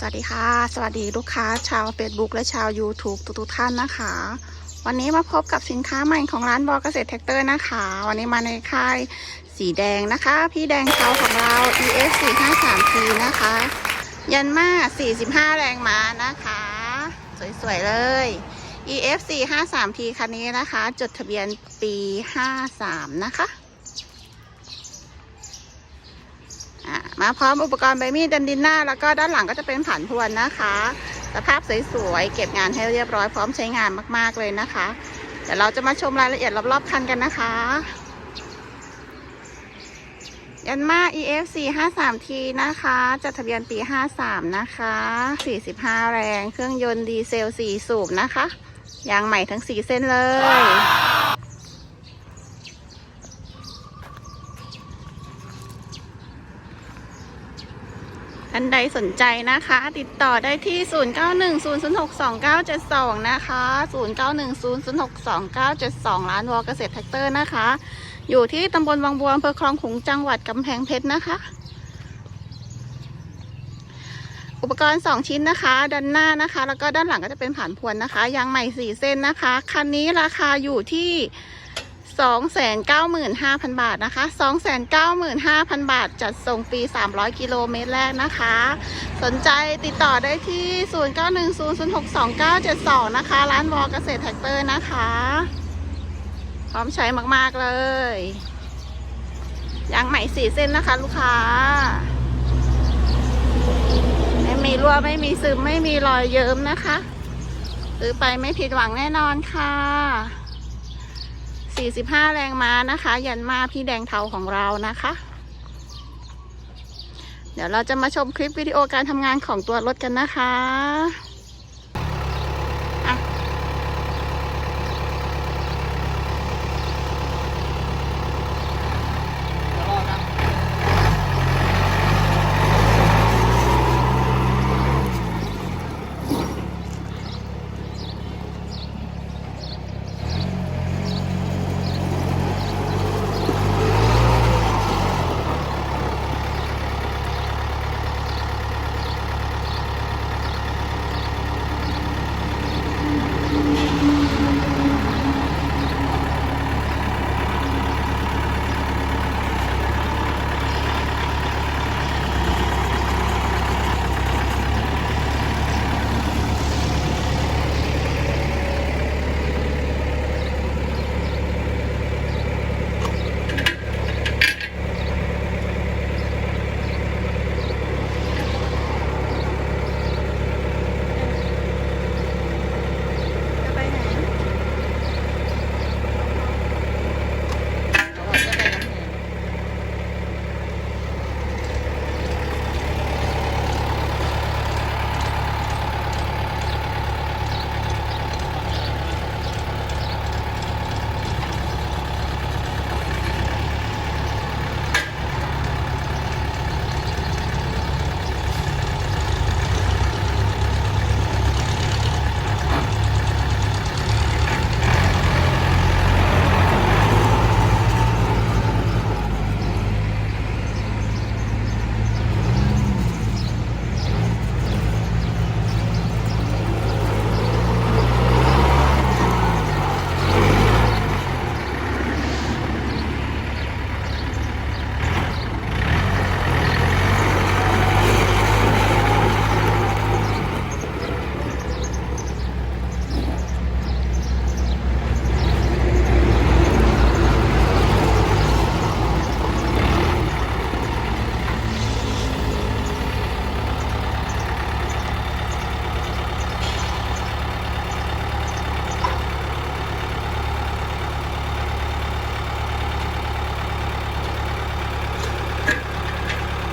สวัสดีค่ะ สวัสดีลูกค้าชาว Facebook และชาว YouTube ทุกๆท่านนะคะ วันนี้มาพบกับสินค้าใหม่ของร้านบอเกษตรแท็กเตอร์นะคะ วันนี้มาในค่ายสีแดงนะคะ พี่แดงเทาของเรา ES 4 5 3 T นะคะ ยันมา 45 แรงม้านะคะ สวย ๆ เลย EF 4 5 3 T คันนี้นะคะ จดทะเบียนปี 53 นะคะ อะมาพร้อมอุปกรณ์ใบมีดดันดินหน้า แล้วก็ด้านหลังก็จะเป็นผ่านพวนนะคะ สภาพสวยๆ เก็บงานให้เรียบร้อยพร้อมใช้งานมากๆเลยนะคะ เดี๋ยวเราจะมาชมรายละเอียดรอบๆคันกันนะคะ ยันมา EF 4 5 3 T นะคะจดทะเบียนปี 53 นะคะ 45 แรง เครื่องยนต์ดีเซล 4 สูบนะคะ ยางใหม่ทั้ง 4 เส้นเลย ท่านใดสนใจนะคะ ติดต่อได้ที่ 0910062972 นะคะ 0910062972 ร้านวอเกษตรแท็กเตอร์นะคะ อยู่ที่ตำบลวังบัวอำเภอคลองขุงจังหวัดกำแพงเพชรนะคะ อุปกรณ์ 2 ชิ้นนะคะ ด้านหน้านะคะ แล้วก็ด้านหลังก็จะเป็นผ่านพวนนะคะ ยางใหม่ 4 เส้นนะคะ คันนี้ราคาอยู่ที่ 295,000 บาทนะคะ 295,000 บาท จัดส่งฟรี 300 กิโลเมตรแรกนะคะ สนใจติดต่อได้ที่ 0910062972 นะคะ ร้านวอเกษตรแท็กเตอร์นะคะ พร้อมใช้มาก ๆ เลยยางใหม่4เส้นนะคะ ลูกค้า ไม่มีรั่วไม่มีซึมไม่มีรอยเยิ้มนะคะ ซื้อไปไม่ผิดหวังแน่นอนค่ะ 45 แรงม้านะคะ ยันมาพี่แดงเทาของเรานะคะ เดี๋ยวเราจะมาชมคลิปวิดีโอการทำงานของตัวรถกันนะคะ